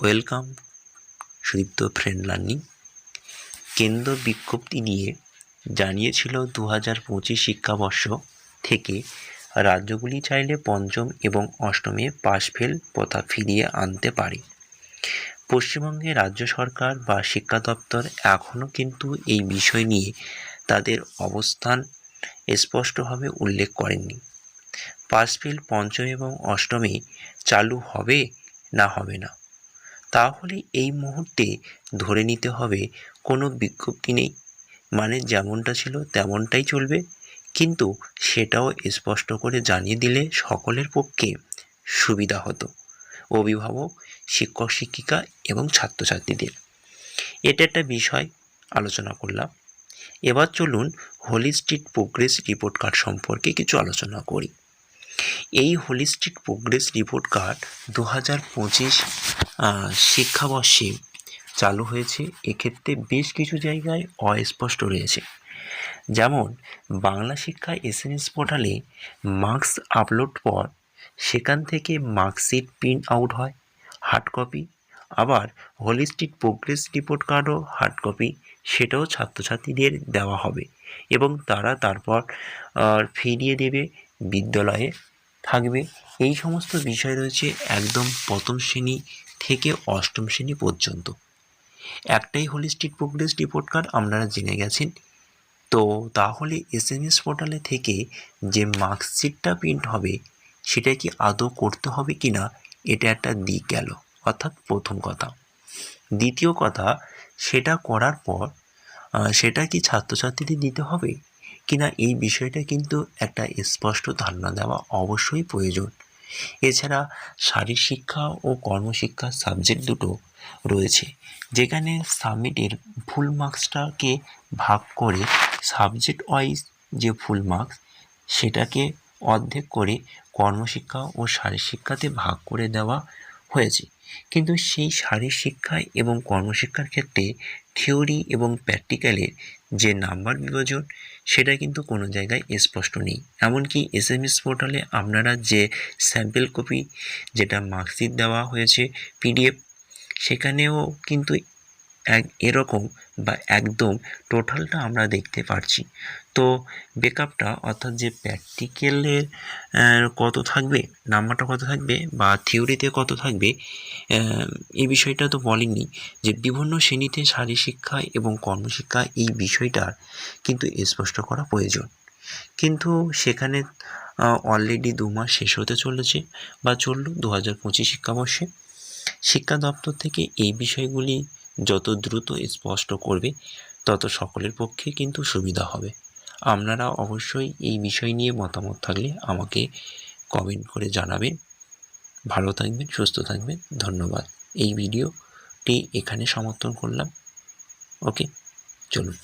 Welcome, Sudipta friend learning. কেন্দ্র বিজ্ঞপ্তি দিয়ে জানিয়েছিল দু হাজার পঁচিশ শিক্ষাবর্ষ থেকে রাজ্যগুলি চাইলে পঞ্চম এবং অষ্টমে পাশ ফেল প্রথা ফিরিয়ে আনতে পারে। পশ্চিমবঙ্গে রাজ্য সরকার বা শিক্ষা দপ্তর এখনও কিন্তু এই বিষয় নিয়ে তাদের অবস্থান স্পষ্টভাবে উল্লেখ করেননি। পাস ফেল পঞ্চম এবং অষ্টমে চালু হবে না হবে না? তাহলে এই মুহূর্তে ধরে নিতে হবে কোনো বিজ্ঞপ্তি নেই। মানে যেমনটা ছিল তেমনটাই চলবে। কিন্তু সেটাও স্পষ্ট করে জানিয়ে দিলে সকলের পক্ষে সুবিধা হতো। অভিভাবক, শিক্ষক, শিক্ষিকা এবং ছাত্রছাত্রীদের। এটা একটা বিষয় আলোচনা করলাম। এবার চলুন হোলিস্টিক প্রোগ্রেস রিপোর্ট কার্ড সম্পর্কে কিছু আলোচনা করি। এই হোলিস্টিক প্রোগ্রেস রিপোর্ট কার্ড দু হাজার পঁচিশ শিক্ষাবর্ষে চালু হয়েছে। এক্ষেত্রে বেশ কিছু জায়গায় অস্পষ্ট রয়েছে। যেমন, বাংলা শিক্ষা এসএমএস পোর্টালে মার্কস আপলোড পর সেখান থেকে মার্কশিট প্রিন্ট আউট হয় হার্ড কপি আবার হোলিস্টিক প্রোগ্রেস রিপোর্ট কার্ডও হার্ড কপি সেটাও ছাত্রছাত্রীদের দেওয়া হবে এবং তারা তারপর ফিরিয়ে দেবে বিদ্যালয়ে। থাকবে। এই সমস্ত বিষয় রয়েছে একদম প্রথম শ্রেণি থেকে অষ্টম শ্রেণি পর্যন্ত। একটাই হোলিস্টিক প্রোগ্রেস রিপোর্ট কার্ড আপনারা জেনে গেছেন। তো তাহলে এস এম এস পোর্টালে থেকে যে মার্কশিটটা প্রিন্ট হবে, সেটা কি আদৌ করতে হবে কি না এটা একটা দিক গেল। অর্থাৎ প্রথম কথা। দ্বিতীয় কথা, সেটা করার পর সেটা কি ছাত্রছাত্রীদের দিতে হবে? কিনা এই বিষয়টা কিন্তু একটা স্পষ্ট ধারণা দেওয়া অবশ্যই প্রয়োজন। এছাড়া শারীর শিক্ষা ও কর্মশিক্ষার সাবজেক্ট দুটো রয়েছে, যেখানে সাবমিটের ফুল মার্কসটাকে ভাগ করে সাবজেক্ট ওয়াইজ যে ফুল মার্কস সেটাকে অর্ধেক করে কর্মশিক্ষা ও শারীরশিক্ষাতে ভাগ করে দেওয়া হয়েছে। কিন্তু সেই শারীরিক শিক্ষায় এবং কর্মশিক্ষার ক্ষেত্রে থিওরি এবং প্র্যাকটিক্যালের যে নাম্বার বিভাজন, সেটা কিন্তু কোনো জায়গায় স্পষ্ট নেই। এমনকি এস এম এস পোর্টালে আপনারা যে স্যাম্পেল কপি, যেটা মার্কশিট দেওয়া হয়েছে পিডিএফ, সেখানেও কিন্তু এক, এরকম বা একদম টোটালটা আমরা দেখতে পারছি। তো বেকআপটা অর্থাৎ যে প্র্যাকটিক্যালের কত থাকবে, নাম্বারটা কত থাকবে বা থিওরিতে কত থাকবে এই বিষয়টা তো বলেননি যে বিভিন্ন শ্রেণীতে শারীর শিক্ষা এবং কর্মশিক্ষা এই বিষয়টার কিন্তু স্পষ্ট করা প্রয়োজন। কিন্তু সেখানে অলরেডি দু মাস শেষ হতে চলেছে বা চলল দু হাজার পঁচিশ শিক্ষাবর্ষে। শিক্ষা দপ্তর থেকে এই বিষয়গুলি যত দ্রুত স্পষ্ট করবে, তত সকলের পক্ষে কিন্তু সুবিধা হবে। আপনারা অবশ্যই এই বিষয় নিয়ে মতামত থাকলে আমাকে কমেন্ট করে জানাবেন। ভালো থাকবেন, সুস্থ থাকবেন, ধন্যবাদ। এই ভিডিওটি এখানে সমর্থন করলাম। ওকে চলুন।